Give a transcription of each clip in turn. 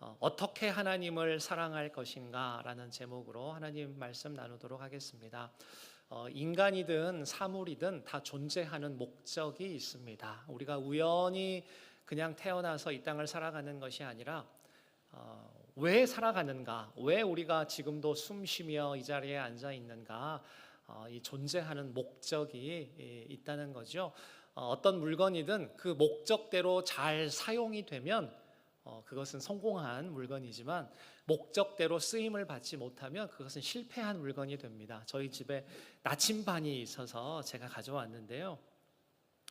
어, 어떻게 하나님을 사랑할 것인가라는 제목으로 하나님 말씀 나누도록 하겠습니다. 어, 인간이든 사물이든 다 존재하는 목적이 있습니다. 우리가 우연히 그냥 태어나서 이 땅을 살아가는 것이 아니라 어, 왜 살아가는가, 왜 우리가 지금도 숨쉬며 이 자리에 앉아 있는가, 어, 이 존재하는 목적이 예, 있다는 거죠. 어, 어떤 물건이든 그 목적대로 잘 사용이 되면 어, 그것은 성공한 물건이지만 목적대로 쓰임을 받지 못하면 그것은 실패한 물건이 됩니다. 저희 집에 나침반이 있어서 제가 가져왔는데요.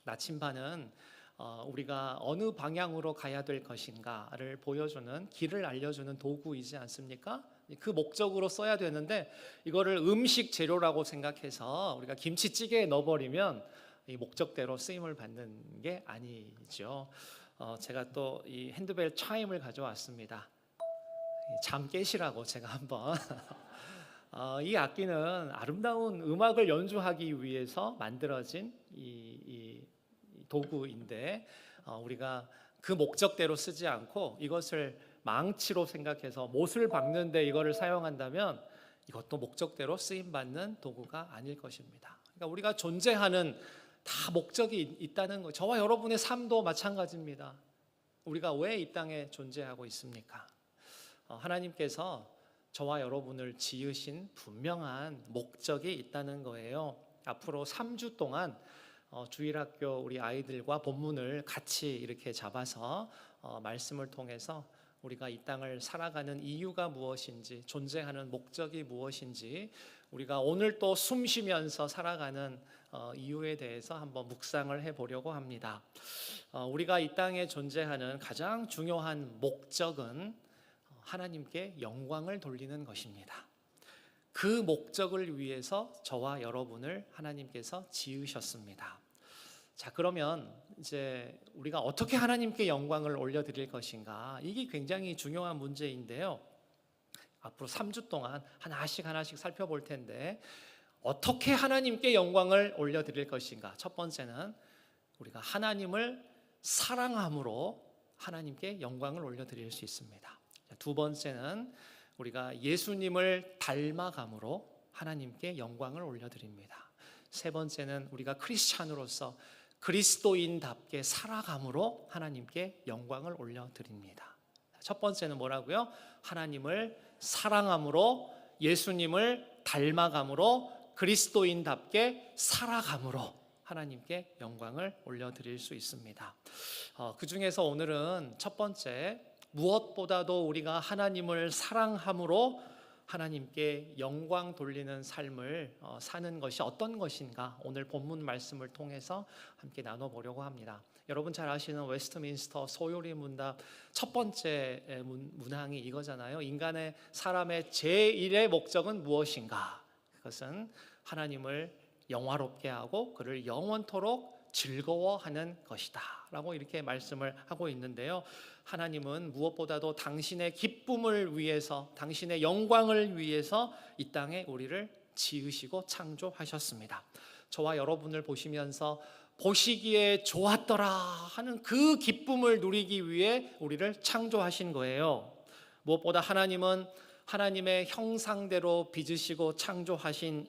나침반은 어, 우리가 어느 방향으로 가야 될 것인가를 보여주는 길을 알려주는 도구이지 않습니까? 그 목적으로 써야 되는데 이거를 음식 재료라고 생각해서 우리가 김치찌개에 넣어버리면 이 목적대로 쓰임을 받는 게 아니죠. 어, 제가 또 이 핸드벨 차임을 가져왔습니다. 이잠 깨시라고 제가 한번 어, 이 악기는 아름다운 음악을 연주하기 위해서 만들어진 이, 이 도구인데 어, 우리가 그 목적대로 쓰지 않고 이것을 망치로 생각해서 못을 박는데 이거를 사용한다면 이것도 목적대로 쓰임 받는 도구가 아닐 것입니다. 그러니까 우리가 존재하는 다 목적이 있- 있다는 거. 저와 여러분의 삶도 마찬가지입니다. 우리가 왜 이 땅에 존재하고 있습니까? 어, 하나님께서 저와 여러분을 지으신 분명한 목적이 있다는 거예요. 앞으로 3주 동안 어, 주일학교 우리 아이들과 본문을 같이 이렇게 잡아서 어, 말씀을 통해서 우리가 이 땅을 살아가는 이유가 무엇인지 존재하는 목적이 무엇인지 우리가 오늘 또 숨 쉬면서 살아가는 어, 이유에 대해서 한번 묵상을 해보려고 합니다. 어, 우리가 이 땅에 존재하는 가장 중요한 목적은 어, 하나님께 영광을 돌리는 것입니다. 그 목적을 위해서 저와 여러분을 하나님께서 지으셨습니다. 자, 그러면 이제 우리가 어떻게 하나님께 영광을 올려드릴 것인가? 이게 굉장히 중요한 문제인데요. 앞으로 3주 동안 하나씩 하나씩 살펴볼 텐데 어떻게 하나님께 영광을 올려드릴 것인가? 첫 번째는 우리가 하나님을 사랑함으로 하나님께 영광을 올려드릴 수 있습니다. 자, 두 번째는 우리가 예수님을 닮아감으로 하나님께 영광을 올려드립니다. 세 번째는 우리가 크리스찬으로서 그리스도인답게 살아감으로 하나님께 영광을 올려드립니다. 첫 번째는 뭐라고요? 하나님을 사랑함으로 예수님을 닮아감으로 그리스도인답게 살아감으로 하나님께 영광을 올려드릴 수 있습니다. 어, 그 중에서 오늘은 첫 번째 무엇보다도 우리가 하나님을 사랑함으로 하나님께 영광 돌리는 삶을 어, 사는 것이 어떤 것인가 오늘 본문 말씀을 통해서 함께 나눠보려고 합니다. 여러분 잘 아시는 웨스트민스터 소요리 문답 첫 번째 문, 문항이 이거잖아요. 인간의 사람의 제1의 목적은 무엇인가? 그것은 하나님을 영화롭게 하고 그를 영원토록 즐거워하는 것이다 라고 이렇게 말씀을 하고 있는데요. 하나님은 무엇보다도 당신의 기쁨을 위해서 당신의 영광을 위해서 이 땅에 우리를 지으시고 창조하셨습니다. 저와 여러분을 보시면서 보시기에 좋았더라 하는 그 기쁨을 누리기 위해 우리를 창조하신 거예요. 무엇보다 하나님은 하나님의 형상대로 빚으시고 창조하신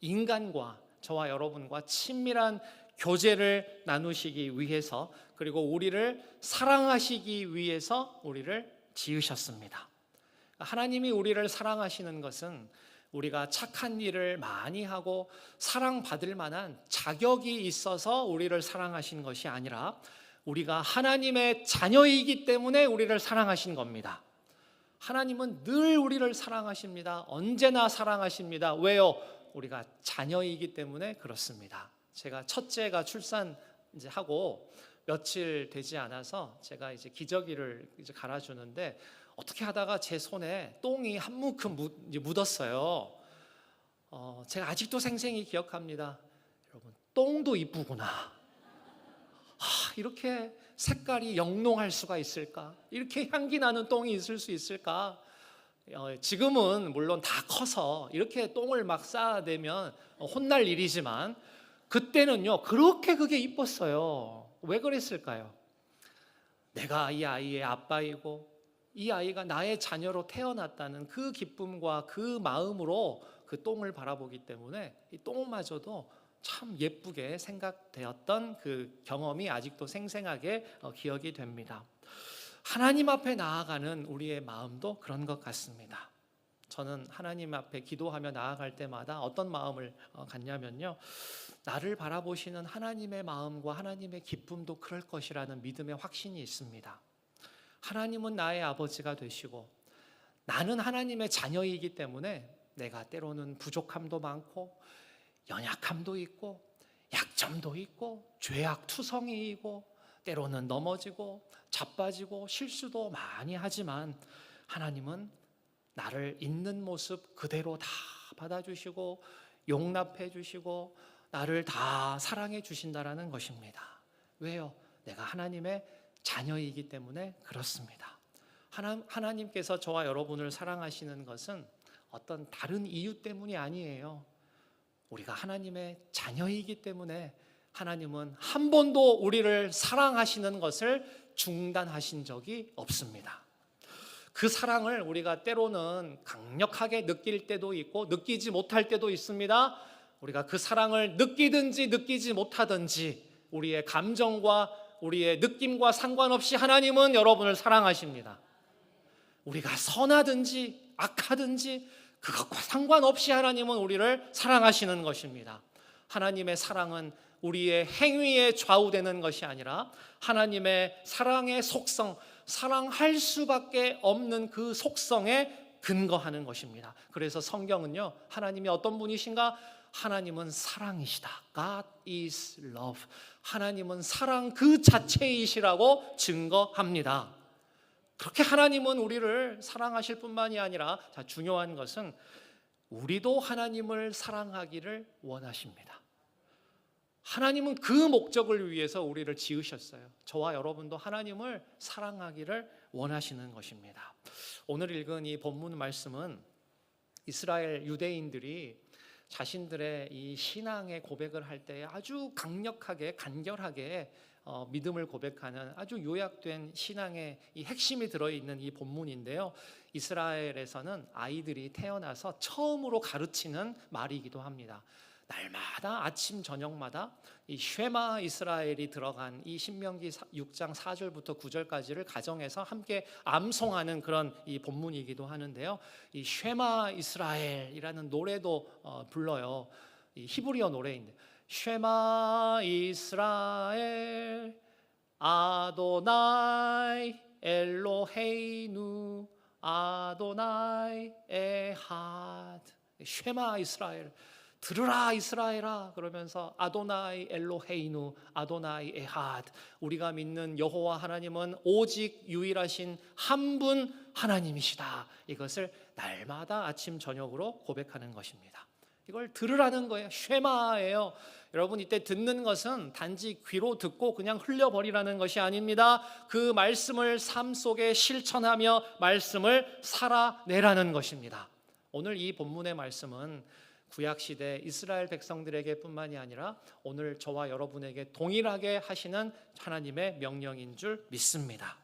인간과 저와 여러분과 친밀한 교제를 나누시기 위해서 그리고 우리를 사랑하시기 위해서 우리를 지으셨습니다. 하나님이 우리를 사랑하시는 것은 우리가 착한 일을 많이 하고 사랑받을 만한 자격이 있어서 우리를 사랑하신 것이 아니라 우리가 하나님의 자녀이기 때문에 우리를 사랑하신 겁니다. 하나님은 늘 우리를 사랑하십니다. 언제나 사랑하십니다. 왜요? 우리가 자녀이기 때문에 그렇습니다. 제가 첫째가 출산 이제 하고 며칠 되지 않아서 제가 이제 기저귀를 이제 갈아주는데 어떻게 하다가 제 손에 똥이 한 이제 묻었어요. 어, 제가 아직도 생생히 기억합니다. 여러분, 똥도 이쁘구나. 아, 이렇게 색깔이 영롱할 수가 있을까? 이렇게 향기 나는 똥이 있을 수 있을까? 어, 지금은 물론 다 커서 이렇게 똥을 막 쌓아대면 혼날 일이지만 그때는요 그렇게 그게 이뻤어요. 왜 그랬을까요? 내가 이 아이의 아빠이고 이 아이가 나의 자녀로 태어났다는 그 기쁨과 그 마음으로 그 똥을 바라보기 때문에 이 똥마저도 참 예쁘게 생각되었던 그 경험이 아직도 생생하게 어, 기억이 됩니다. 하나님 앞에 나아가는 우리의 마음도 그런 것 같습니다. 저는 하나님 앞에 기도하며 나아갈 때마다 어떤 마음을 어, 갖냐면요. 나를 바라보시는 하나님의 마음과 하나님의 기쁨도 그럴 것이라는 믿음의 확신이 있습니다. 하나님은 나의 아버지가 되시고 나는 하나님의 자녀이기 때문에 내가 때로는 부족함도 많고 연약함도 있고 약점도 있고 죄악 투성이이고 때로는 넘어지고 자빠지고 실수도 많이 하지만 하나님은 나를 있는 모습 그대로 다 받아주시고 용납해 주시고 나를 다 사랑해 주신다라는 것입니다. 왜요? 내가 하나님의 자녀이기 때문에 그렇습니다. 하나, 하나님께서 저와 여러분을 사랑하시는 것은 어떤 다른 이유 때문이 아니에요. 우리가 하나님의 자녀이기 때문에 하나님은 한 번도 우리를 사랑하시는 것을 중단하신 적이 없습니다. 그 사랑을 우리가 때로는 강력하게 느낄 때도 있고 느끼지 못할 때도 있습니다. 우리가 그 사랑을 느끼든지 느끼지 못하든지 우리의 감정과 우리의 느낌과 상관없이 하나님은 여러분을 사랑하십니다. 우리가 선하든지 악하든지 그것과 상관없이 하나님은 우리를 사랑하시는 것입니다. 하나님의 사랑은 우리의 행위에 좌우되는 것이 아니라 하나님의 사랑의 속성, 사랑할 수밖에 없는 그 속성에 근거하는 것입니다. 그래서 성경은요, 하나님이 어떤 분이신가? 하나님은 사랑이시다. God is love. 하나님은 사랑 그 자체이시라고 증거합니다. 그렇게 하나님은 우리를 사랑하실 뿐만이 아니라 자, 중요한 것은 우리도 하나님을 사랑하기를 원하십니다. 하나님은 그 목적을 위해서 우리를 지으셨어요. 저와 여러분도 하나님을 사랑하기를 원하시는 것입니다. 오늘 읽은 이 본문 말씀은 이스라엘 유대인들이 자신들의 이 신앙의 고백을 할 때 아주 강력하게 간결하게 어, 믿음을 고백하는 아주 요약된 신앙의 이 핵심이 들어 있는 이 본문인데요. 이스라엘에서는 아이들이 태어나서 처음으로 가르치는 말이기도 합니다. 날마다 아침 저녁마다 이 쉐마 이스라엘이 들어간 이 신명기 6장 4절부터 9절까지를 가정에서 함께 암송하는 그런 이 본문이기도 하는데요. 이 쉐마 이스라엘이라는 노래도 어, 불러요. 이 히브리어 노래인데 쉐마 이스라엘 아도나이 엘로헤이누 아도나이 에하드. 쉐마 이스라엘 들으라 이스라엘아. 그러면서 아도나이 엘로헤이누 아도나이 에하드. 우리가 믿는 여호와 하나님은 오직 유일하신 한 분 하나님이시다. 이것을 날마다 아침 저녁으로 고백하는 것입니다 이걸 들으라는 거예요. 쉐마예요. 여러분 이때 듣는 것은 단지 귀로 듣고 그냥 흘려버리라는 것이 아닙니다. 그 말씀을 삶 속에 실천하며 말씀을 살아내라는 것입니다. 오늘 이 본문의 말씀은 구약 시대 이스라엘 백성들에게뿐만이 아니라 오늘 저와 여러분에게 동일하게 하시는 하나님의 명령인 줄 믿습니다.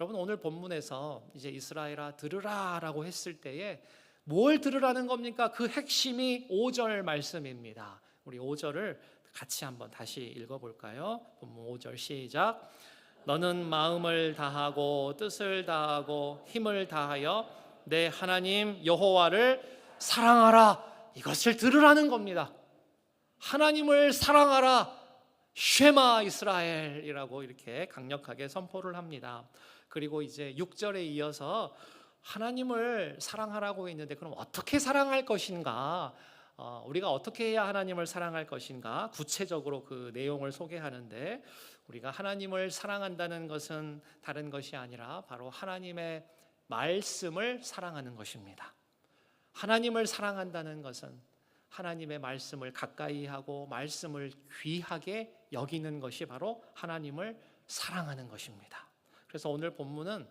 여러분 오늘 본문에서 이제 이스라엘아 들으라라고 했을 때에 뭘 들으라는 겁니까? 그 핵심이 5절 말씀입니다. 우리 5절을 같이 한번 다시 읽어 볼까요? 본문 5절 시작. 너는 마음을 다하고 뜻을 다하고 힘을 다하여 내 하나님 여호와를 사랑하라. 이것을 들으라는 겁니다. 하나님을 사랑하라. 쉐마 이스라엘이라고 이렇게 강력하게 선포를 합니다. 그리고 이제 6절에 이어서 하나님을 사랑하라고 했는데 그럼 어떻게 사랑할 것인가? 어, 우리가 어떻게 해야 하나님을 사랑할 것인가? 구체적으로 그 내용을 소개하는데 우리가 하나님을 사랑한다는 것은 다른 것이 아니라 바로 하나님의 말씀을 사랑하는 것입니다. 하나님을 사랑한다는 것은 하나님의 말씀을 가까이 하고 말씀을 귀하게 여기는 것이 바로 하나님을 사랑하는 것입니다. 그래서 오늘 본문은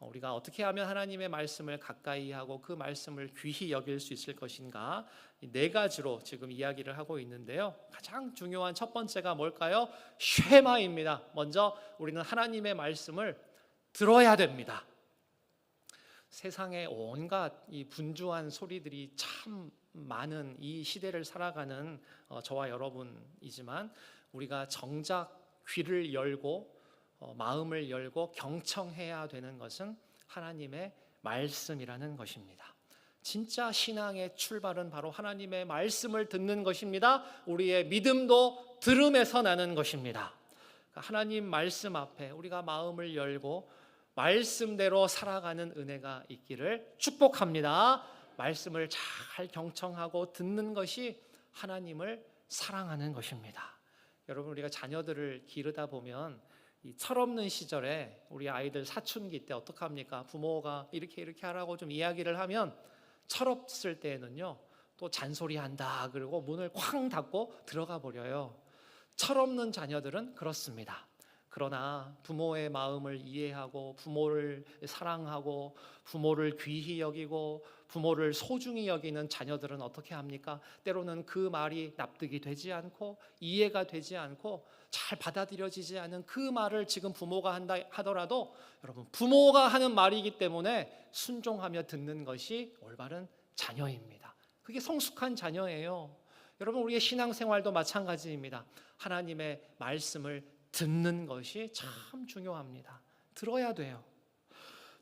우리가 어떻게 하면 하나님의 말씀을 가까이 하고 그 말씀을 귀히 여길 수 있을 것인가 네 가지로 지금 이야기를 하고 있는데요. 가장 중요한 첫 번째가 뭘까요? 쉐마입니다. 먼저 우리는 하나님의 말씀을 들어야 됩니다. 세상에 온갖 이 분주한 소리들이 참 많은 이 시대를 살아가는 어, 저와 여러분이지만 우리가 정작 귀를 열고 어, 마음을 열고 경청해야 되는 것은 하나님의 말씀이라는 것입니다. 진짜 신앙의 출발은 바로 하나님의 말씀을 듣는 것입니다. 우리의 믿음도 들음에서 나는 것입니다. 그러니까 하나님 말씀 앞에 우리가 마음을 열고 말씀대로 살아가는 은혜가 있기를 축복합니다. 말씀을 잘 경청하고 듣는 것이 하나님을 사랑하는 것입니다. 여러분 우리가 자녀들을 기르다 보면 이 철없는 시절에 우리 아이들 사춘기 때 어떻게 합니까? 부모가 이렇게 이렇게 하라고 좀 이야기를 하면 철없을 때에는요 또 잔소리한다 그리고 문을 쾅 닫고 들어가 버려요. 철없는 자녀들은 그렇습니다. 그러나 부모의 마음을 이해하고 부모를 사랑하고 부모를 귀히 여기고 부모를 소중히 여기는 자녀들은 어떻게 합니까? 때로는 그 말이 납득이 되지 않고 이해가 되지 않고 잘 받아들여지지 않은 그 말을 지금 부모가 한다 하더라도 여러분 부모가 하는 말이기 때문에 순종하며 듣는 것이 올바른 자녀입니다. 그게 성숙한 자녀예요. 여러분 우리의 신앙생활도 마찬가지입니다. 하나님의 말씀을 듣는 것이 참 중요합니다. 들어야 돼요.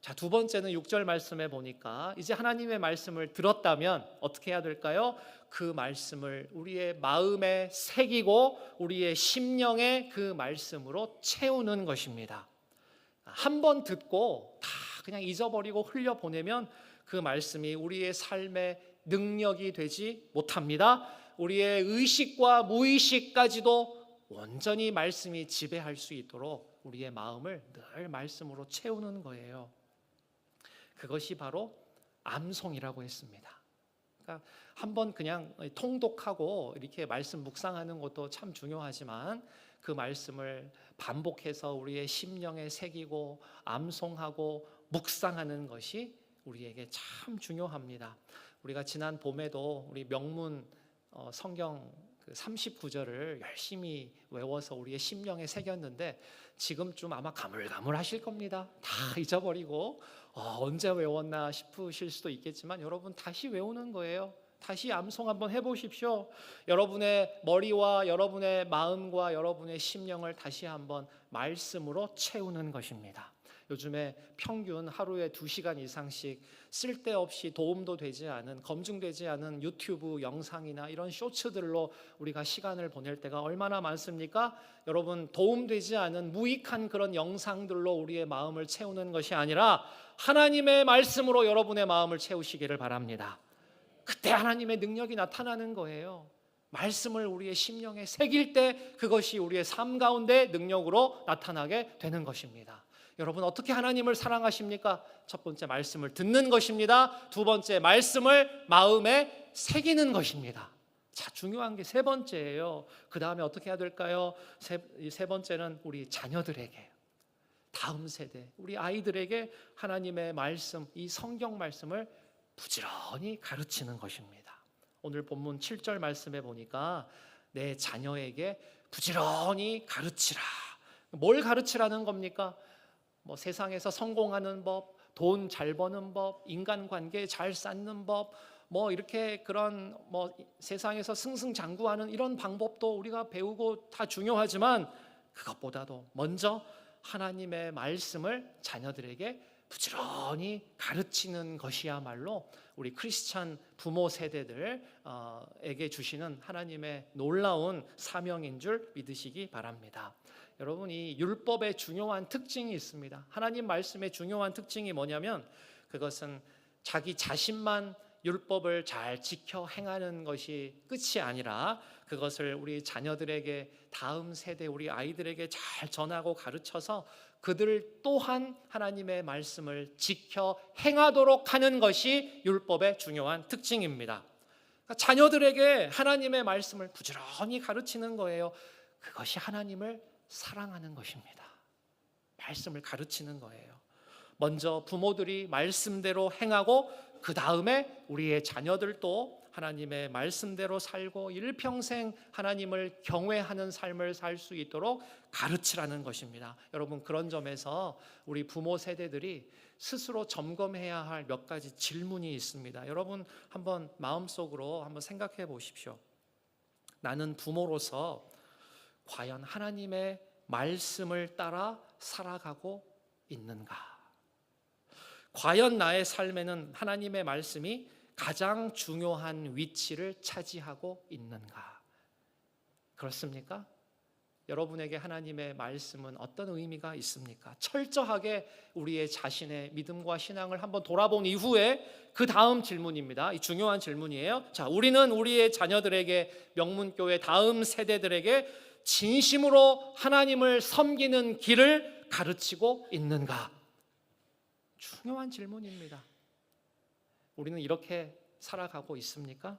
자, 두 번째는 6절 말씀에 보니까 이제 하나님의 말씀을 들었다면 어떻게 해야 될까요? 그 말씀을 우리의 마음에 새기고 우리의 심령에 그 말씀으로 채우는 것입니다. 한 번 듣고 다 그냥 잊어버리고 흘려 보내면 그 말씀이 우리의 삶의 능력이 되지 못합니다. 우리의 의식과 무의식까지도 온전히 말씀이 지배할 수 있도록 우리의 마음을 늘 말씀으로 채우는 거예요. 그것이 바로 암송이라고 했습니다. 그러니까 한번 그냥 통독하고 이렇게 말씀 묵상하는 것도 참 중요하지만 그 말씀을 반복해서 우리의 심령에 새기고 암송하고 묵상하는 것이 우리에게 참 중요합니다. 우리가 지난 봄에도 우리 명문 어, 성경 그 39절을 열심히 외워서 우리의 심령에 새겼는데 지금쯤 아마 가물가물하실 겁니다. 다 잊어버리고 어, 언제 외웠나 싶으실 수도 있겠지만 여러분 다시 외우는 거예요. 다시 암송 한번 해보십시오. 여러분의 머리와 여러분의 마음과 여러분의 심령을 다시 한번 말씀으로 채우는 것입니다. 요즘에 평균 하루에 두 시간 이상씩 쓸데없이 도움도 되지 않은 검증되지 않은 유튜브 영상이나 이런 쇼츠들로 우리가 시간을 보낼 때가 얼마나 많습니까? 여러분 도움되지 않은 무익한 그런 영상들로 우리의 마음을 채우는 것이 아니라 하나님의 말씀으로 여러분의 마음을 채우시기를 바랍니다. 그때 하나님의 능력이 나타나는 거예요. 말씀을 우리의 심령에 새길 때 그것이 우리의 삶 가운데 능력으로 나타나게 되는 것입니다. 여러분 어떻게 하나님을 사랑하십니까? 첫 번째 말씀을 듣는 것입니다. 두 번째 말씀을 마음에 새기는 것입니다. 자, 중요한 게 세 번째예요. 그 다음에 어떻게 해야 될까요? 세, 세 번째는 우리 자녀들에게, 다음 세대, 우리 아이들에게 하나님의 말씀, 이 성경 말씀을 부지런히 가르치는 것입니다. 오늘 본문 7절 말씀에 보니까 내 자녀에게 부지런히 가르치라. 뭘 가르치라는 겁니까? 뭐 세상에서 성공하는 법, 돈 잘 버는 법, 인간관계 잘 쌓는 법, 뭐 이렇게 그런 뭐 세상에서 승승장구하는 이런 방법도 우리가 배우고 다 중요하지만 그것보다도 먼저 하나님의 말씀을 자녀들에게 부지런히 가르치는 것이야말로 우리 크리스찬 부모 세대들에게 주시는 하나님의 놀라운 사명인 줄 믿으시기 바랍니다. 여러분 이 율법의 중요한 특징이 있습니다. 하나님 말씀의 중요한 특징이 뭐냐면 그것은 자기 자신만 율법을 잘 지켜 행하는 것이 끝이 아니라 그것을 우리 자녀들에게 다음 세대 우리 아이들에게 잘 전하고 가르쳐서 그들 또한 하나님의 말씀을 지켜 행하도록 하는 것이 율법의 중요한 특징입니다. 그러니까 자녀들에게 하나님의 말씀을 부지런히 가르치는 거예요. 그것이 하나님을 사랑하는 것입니다. 말씀을 가르치는 거예요. 먼저 부모들이 말씀대로 행하고 그 다음에 우리의 자녀들도 하나님의 말씀대로 살고 일평생 하나님을 경외하는 삶을 살 수 있도록 가르치라는 것입니다. 여러분 그런 점에서 우리 부모 세대들이 스스로 점검해야 할 몇 가지 질문이 있습니다. 여러분 한번 마음속으로 한번 생각해 보십시오. 나는 부모로서 과연 하나님의 말씀을 따라 살아가고 있는가? 과연 나의 삶에는 하나님의 말씀이 가장 중요한 위치를 차지하고 있는가? 그렇습니까? 여러분에게 하나님의 말씀은 어떤 의미가 있습니까? 철저하게 우리의 자신의 믿음과 신앙을 한번 돌아본 이후에 그 다음 질문입니다. 이 중요한 질문이에요. 자, 우리는 우리의 자녀들에게 명문교회 다음 세대들에게 진심으로 하나님을 섬기는 길을 가르치고 있는가? 중요한 질문입니다. 우리는 이렇게 살아가고 있습니까?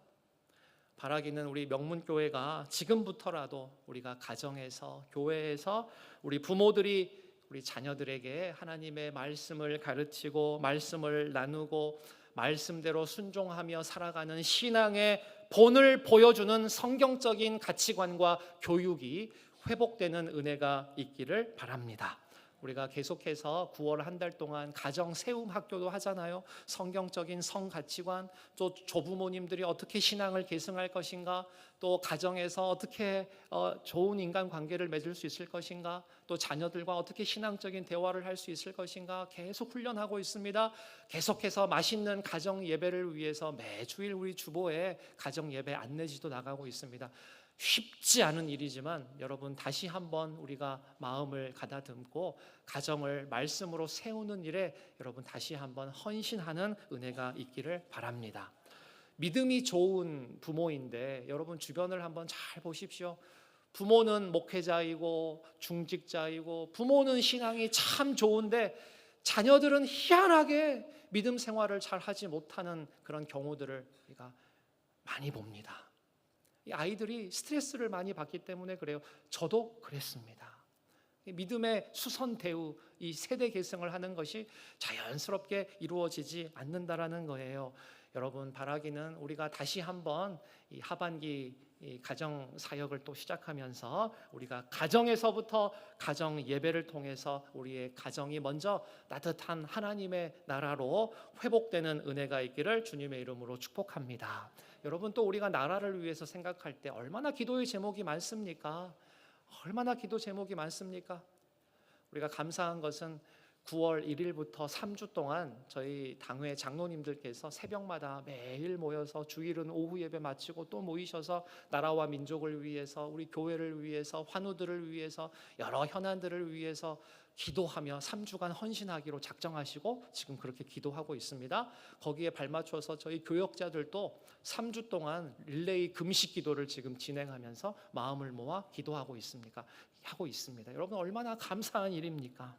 바라기는 우리 명문교회가 지금부터라도 우리가 가정에서 교회에서 우리 부모들이 우리 자녀들에게 하나님의 말씀을 가르치고 말씀을 나누고 말씀대로 순종하며 살아가는 신앙의 본을 보여주는 성경적인 가치관과 교육이 회복되는 은혜가 있기를 바랍니다. 우리가 계속해서 9월 한 달 동안 가정 세움 학교도 하잖아요. 성경적인 성 가치관, 또 조부모님들이 어떻게 신앙을 계승할 것인가, 또 가정에서 어떻게 어, 좋은 인간 관계를 맺을 수 있을 것인가, 또 자녀들과 어떻게 신앙적인 대화를 할 수 있을 것인가 계속 훈련하고 있습니다. 계속해서 맛있는 가정 예배를 위해서 매주일 우리 주보에 가정 예배 안내지도 나가고 있습니다. 쉽지 않은 일이지만 여러분 다시 한번 우리가 마음을 가다듬고 가정을 말씀으로 세우는 일에 여러분 다시 한번 헌신하는 은혜가 있기를 바랍니다. 믿음이 좋은 부모인데 여러분 주변을 한번 잘 보십시오. 부모는 목회자이고 중직자이고 부모는 신앙이 참 좋은데 자녀들은 희한하게 믿음 생활을 잘 하지 못하는 그런 경우들을 우리가 많이 봅니다. 이 아이들이 스트레스를 많이 받기 때문에 그래요. 저도 그랬습니다. 믿음의 수선 대우, 이 세대 계승을 하는 것이 자연스럽게 이루어지지 않는다라는 거예요. 여러분 바라기는 우리가 다시 한번 이 하반기 이 가정 사역을 또 시작하면서 우리가 가정에서부터 가정 예배를 통해서 우리의 가정이 먼저 따뜻한 하나님의 나라로 회복되는 은혜가 있기를 주님의 이름으로 축복합니다. 여러분 또 우리가 나라를 위해서 생각할 때 얼마나 기도의 제목이 많습니까? 얼마나 기도 제목이 많습니까? 우리가 감사한 것은 9월 1일부터 3주 동안 저희 당회 장로님들께서 새벽마다 매일 모여서 주일은 오후 예배 마치고 또 모이셔서 나라와 민족을 위해서 우리 교회를 위해서 환우들을 위해서 여러 현안들을 위해서 기도하며 3주간 헌신하기로 작정하시고 지금 그렇게 기도하고 있습니다. 거기에 발맞춰서 저희 교역자들도 3주 동안 릴레이 금식 기도를 지금 진행하면서 마음을 모아 기도하고 있습니까? 하고 있습니다. 여러분 얼마나 감사한 일입니까?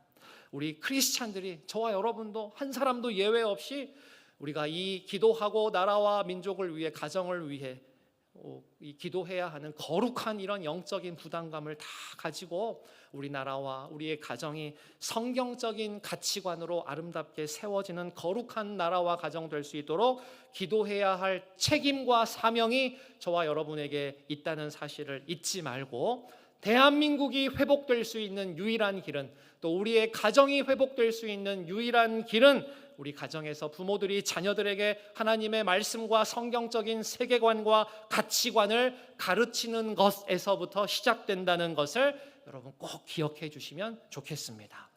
우리 크리스찬들이 저와 여러분도 한 사람도 예외 없이 우리가 이 기도하고 나라와 민족을 위해 가정을 위해 어, 이 기도해야 하는 거룩한 이런 영적인 부담감을 다 가지고 우리나라와 우리의 가정이 성경적인 가치관으로 아름답게 세워지는 거룩한 나라와 가정 될 수 있도록 기도해야 할 책임과 사명이 저와 여러분에게 있다는 사실을 잊지 말고 대한민국이 회복될 수 있는 유일한 길은 또 우리의 가정이 회복될 수 있는 유일한 길은 우리 가정에서 부모들이 자녀들에게 하나님의 말씀과 성경적인 세계관과 가치관을 가르치는 것에서부터 시작된다는 것을 여러분 꼭 기억해 주시면 좋겠습니다.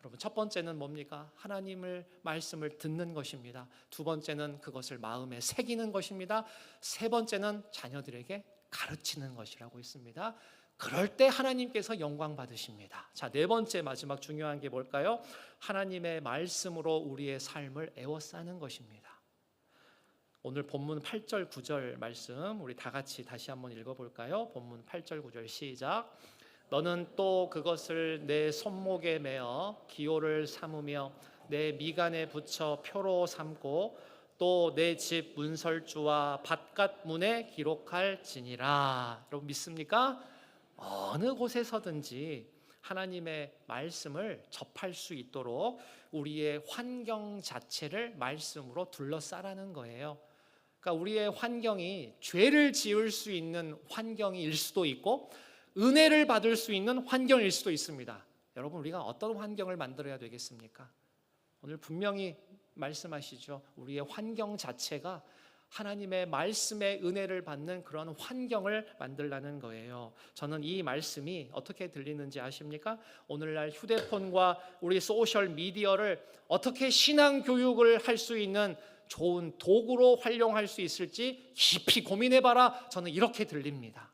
여러분 첫 번째는 뭡니까? 하나님을 말씀을 듣는 것입니다. 두 번째는 그것을 마음에 새기는 것입니다. 세 번째는 자녀들에게 가르치는 것이라고 있습니다. 그럴 때 하나님께서 영광 받으십니다. 자, 네 번째 마지막 중요한 게 뭘까요? 하나님의 말씀으로 우리의 삶을 에워싸는 것입니다. 오늘 본문 8절 9절 말씀 우리 다 같이 다시 한번 읽어 볼까요? 본문 8절 9절 시작. 너는 또 그것을 내 손목에 매어 기호를 삼으며 내 미간에 붙여 표로 삼고 또 내 집 문설주와 바깥 문에 기록할지니라. 여러분 믿습니까? 어느 곳에서든지 하나님의 말씀을 접할 수 있도록 우리의 환경 자체를 말씀으로 둘러싸라는 거예요. 그러니까 우리의 환경이 죄를 지을 수 있는 환경일 수도 있고 은혜를 받을 수 있는 환경일 수도 있습니다. 여러분 우리가 어떤 환경을 만들어야 되겠습니까? 오늘 분명히 말씀하시죠. 우리의 환경 자체가 하나님의 말씀의 은혜를 받는 그런 환경을 만들라는 거예요. 저는 이 말씀이 어떻게 들리는지 아십니까? 오늘날 휴대폰과 우리 소셜 미디어를 어떻게 신앙 교육을 할 수 있는 좋은 도구로 활용할 수 있을지 깊이 고민해 봐라. 저는 이렇게 들립니다.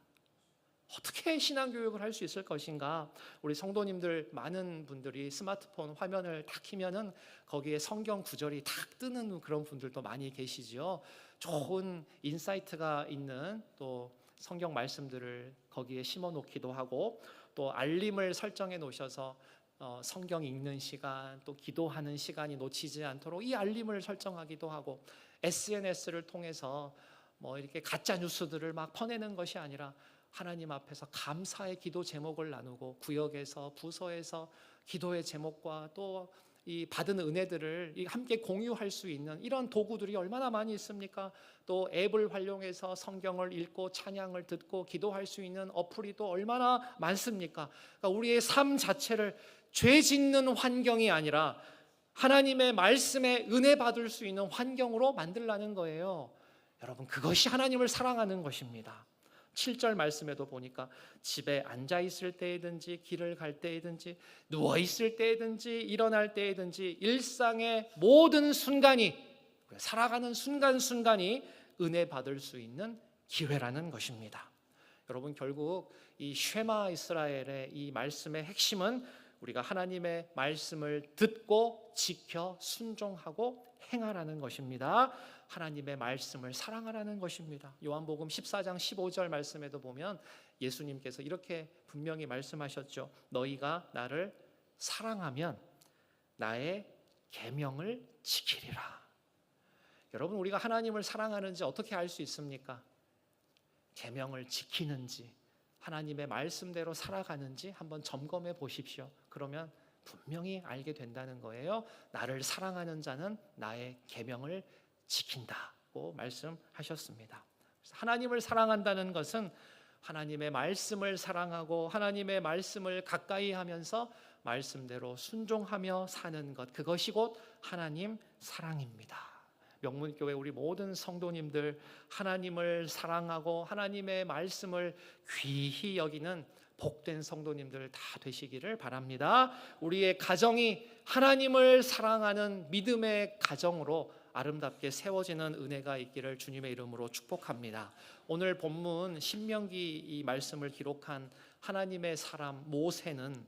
어떻게 신앙 교육을 할 수 있을 것인가? 우리 성도님들 많은 분들이 스마트폰 화면을 딱 키면은 거기에 성경 구절이 딱 뜨는 그런 분들도 많이 계시죠. 좋은 인사이트가 있는 또 성경 말씀들을 거기에 심어 놓기도 하고 또 알림을 설정해 놓으셔서 어, 성경 읽는 시간 또 기도하는 시간이 놓치지 않도록 이 알림을 설정하기도 하고 SNS를 통해서 뭐 이렇게 가짜 뉴스들을 막 퍼내는 것이 아니라 하나님 앞에서 감사의 기도 제목을 나누고 구역에서 부서에서 기도의 제목과 또 이 받은 은혜들을 이 함께 공유할 수 있는 이런 도구들이 얼마나 많이 있습니까? 또 앱을 활용해서 성경을 읽고 찬양을 듣고 기도할 수 있는 어플이 또 얼마나 많습니까? 그러니까 우리의 삶 자체를 죄 짓는 환경이 아니라 하나님의 말씀에 은혜 받을 수 있는 환경으로 만들라는 거예요. 여러분 그것이 하나님을 사랑하는 것입니다. 7절 말씀에도 보니까 집에 앉아 있을 때이든지 길을 갈 때이든지 누워 있을 때이든지 일어날 때이든지 일상의 모든 순간이 살아가는 순간순간이 은혜 받을 수 있는 기회라는 것입니다. 여러분 결국 이 쉐마 이스라엘의 이 말씀의 핵심은 우리가 하나님의 말씀을 듣고 지켜 순종하고 행하라는 것입니다. 하나님의 말씀을 사랑하라는 것입니다. 요한복음 14장 15절 말씀에도 보면 예수님께서 이렇게 분명히 말씀하셨죠. 너희가 나를 사랑하면 나의 계명을 지키리라. 여러분 우리가 하나님을 사랑하는지 어떻게 알 수 있습니까? 계명을 지키는지 하나님의 말씀대로 살아가는지 한번 점검해 보십시오. 그러면 분명히 알게 된다는 거예요. 나를 사랑하는 자는 나의 계명을 지킨다고 말씀하셨습니다. 하나님을 사랑한다는 것은 하나님의 말씀을 사랑하고 하나님의 말씀을 가까이 하면서 말씀대로 순종하며 사는 것 그것이 곧 하나님 사랑입니다. 명문교회 우리 모든 성도님들 하나님을 사랑하고 하나님의 말씀을 귀히 여기는 복된 성도님들 다 되시기를 바랍니다. 우리의 가정이 하나님을 사랑하는 믿음의 가정으로 아름답게 세워지는 은혜가 있기를 주님의 이름으로 축복합니다. 오늘 본문 신명기 이 말씀을 기록한 하나님의 사람 모세는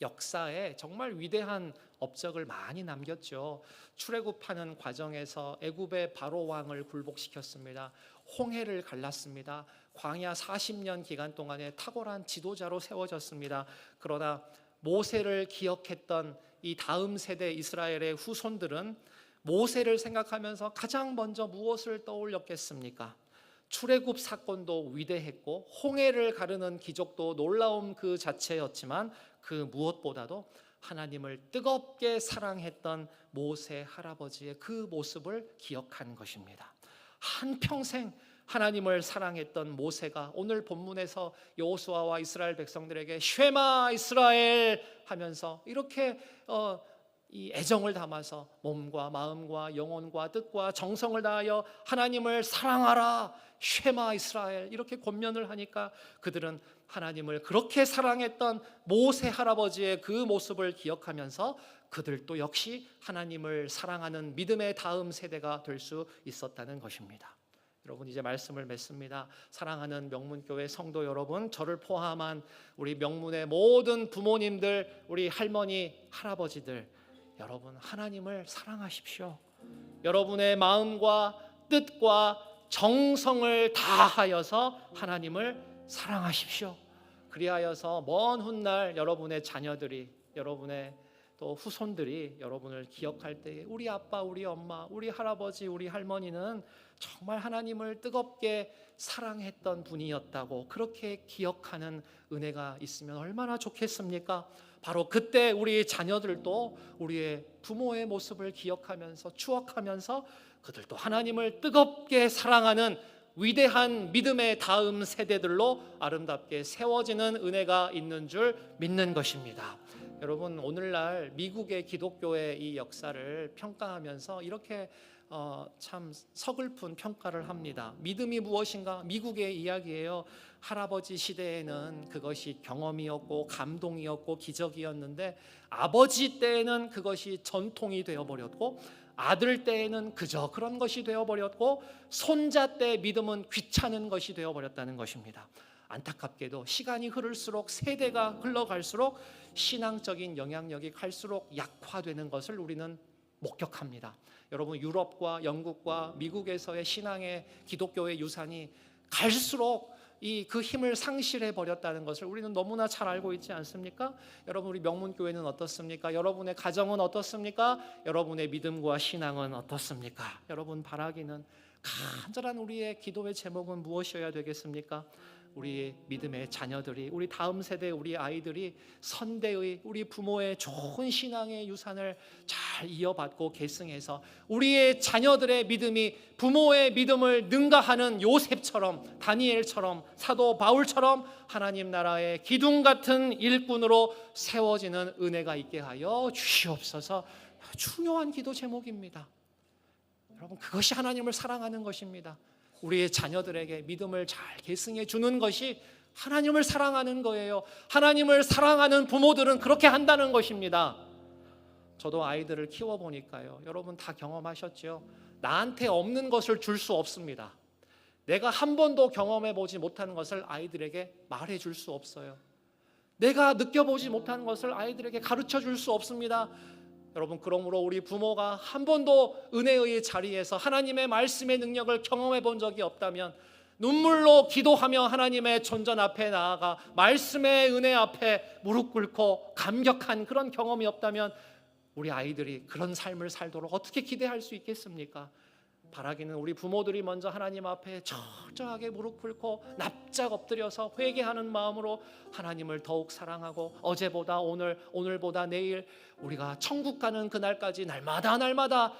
역사에 정말 위대한 업적을 많이 남겼죠. 출애굽하는 과정에서 애굽의 바로 왕을 굴복시켰습니다. 홍해를 갈랐습니다. 광야 40년 기간 동안에 탁월한 지도자로 세워졌습니다. 그러나 모세를 기억했던 이 다음 세대 이스라엘의 후손들은 모세를 생각하면서 가장 먼저 무엇을 떠올렸겠습니까? 출애굽 사건도 위대했고 홍해를 가르는 기적도 놀라움 그 자체였지만 그 무엇보다도 하나님을 뜨겁게 사랑했던 모세 할아버지의 그 모습을 기억한 것입니다. 한 평생 하나님을 사랑했던 모세가 오늘 본문에서 여호수아와 이스라엘 백성들에게 쉐마 이스라엘 하면서 이렇게 어, 이 애정을 담아서 몸과 마음과 영혼과 뜻과 정성을 다하여 하나님을 사랑하라 쉐마 이스라엘 이렇게 권면을 하니까 그들은 하나님을 그렇게 사랑했던 모세 할아버지의 그 모습을 기억하면서 그들도 역시 하나님을 사랑하는 믿음의 다음 세대가 될 수 있었다는 것입니다. 여러분 이제 말씀을 맺습니다. 사랑하는 명문교회 성도 여러분, 저를 포함한 우리 명문의 모든 부모님들, 우리 할머니, 할아버지들, 여러분 하나님을 사랑하십시오. 여러분의 마음과 뜻과 정성을 다하여서 하나님을 사랑하십시오. 그리하여서 먼 훗날 여러분의 자녀들이 여러분의 또 후손들이 여러분을 기억할 때 우리 아빠, 우리 엄마, 우리 할아버지, 우리 할머니는 정말 하나님을 뜨겁게 사랑했던 분이었다고 그렇게 기억하는 은혜가 있으면 얼마나 좋겠습니까? 바로 그때 우리 자녀들도 우리의 부모의 모습을 기억하면서 추억하면서 그들도 하나님을 뜨겁게 사랑하는 위대한 믿음의 다음 세대들로 아름답게 세워지는 은혜가 있는 줄 믿는 것입니다. 여러분 오늘날 미국의 기독교의 이 역사를 평가하면서 이렇게 어, 참 서글픈 평가를 합니다. 믿음이 무엇인가? 미국의 이야기예요. 할아버지 시대에는 그것이 경험이었고 감동이었고 기적이었는데 아버지 때에는 그것이 전통이 되어 버렸고 아들 때에는 그저 그런 것이 되어 버렸고 손자 때 믿음은 귀찮은 것이 되어 버렸다는 것입니다. 안타깝게도 시간이 흐를수록 세대가 흘러갈수록 신앙적인 영향력이 갈수록 약화되는 것을 우리는 목격합니다. 여러분 유럽과 영국과 미국에서의 신앙의 기독교의 유산이 갈수록 이 그 힘을 상실해 버렸다는 것을 우리는 너무나 잘 알고 있지 않습니까? 여러분 우리 명문 교회는 어떻습니까? 여러분의 가정은 어떻습니까? 여러분의 믿음과 신앙은 어떻습니까? 여러분 바라기는 간절한 우리의 기도의 제목은 무엇이어야 되겠습니까? 우리 믿음의 자녀들이 우리 다음 세대 우리 아이들이 선대의 우리 부모의 좋은 신앙의 유산을 잘 이어받고 계승해서 우리의 자녀들의 믿음이 부모의 믿음을 능가하는 요셉처럼 다니엘처럼 사도 바울처럼 하나님 나라의 기둥 같은 일꾼으로 세워지는 은혜가 있게 하여 주시옵소서 중요한 기도 제목입니다. 여러분 그것이 하나님을 사랑하는 것입니다. 우리의 자녀들에게 믿음을 잘 계승해 주는 것이 하나님을 사랑하는 거예요. 하나님을 사랑하는 부모들은 그렇게 한다는 것입니다. 저도 아이들을 키워 보니까요. 여러분 다 경험하셨죠? 나한테 없는 것을 줄 수 없습니다. 내가 한 번도 경험해 보지 못한 것을 아이들에게 말해 줄 수 없어요. 내가 느껴보지 못한 것을 아이들에게 가르쳐 줄 수 없습니다. 여러분 그러므로 우리 부모가 한 번도 은혜의 자리에서 하나님의 말씀의 능력을 경험해 본 적이 없다면 눈물로 기도하며 하나님의 존전 앞에 나아가 말씀의 은혜 앞에 무릎 꿇고 감격한 그런 경험이 없다면 우리 아이들이 그런 삶을 살도록 어떻게 기대할 수 있겠습니까? 바라기는 우리 부모들이 먼저 하나님 앞에 철저하게 무릎 꿇고 납작 엎드려서 회개하는 마음으로 하나님을 더욱 사랑하고 어제보다 오늘 오늘보다 내일 우리가 천국 가는 그날까지 날마다 날마다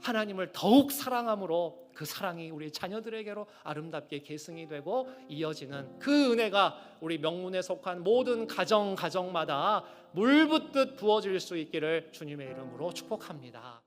하나님을 더욱 사랑함으로 그 사랑이 우리 자녀들에게로 아름답게 계승이 되고 이어지는 그 은혜가 우리 명문에 속한 모든 가정 가정마다 물 붓듯 부어질 수 있기를 주님의 이름으로 축복합니다.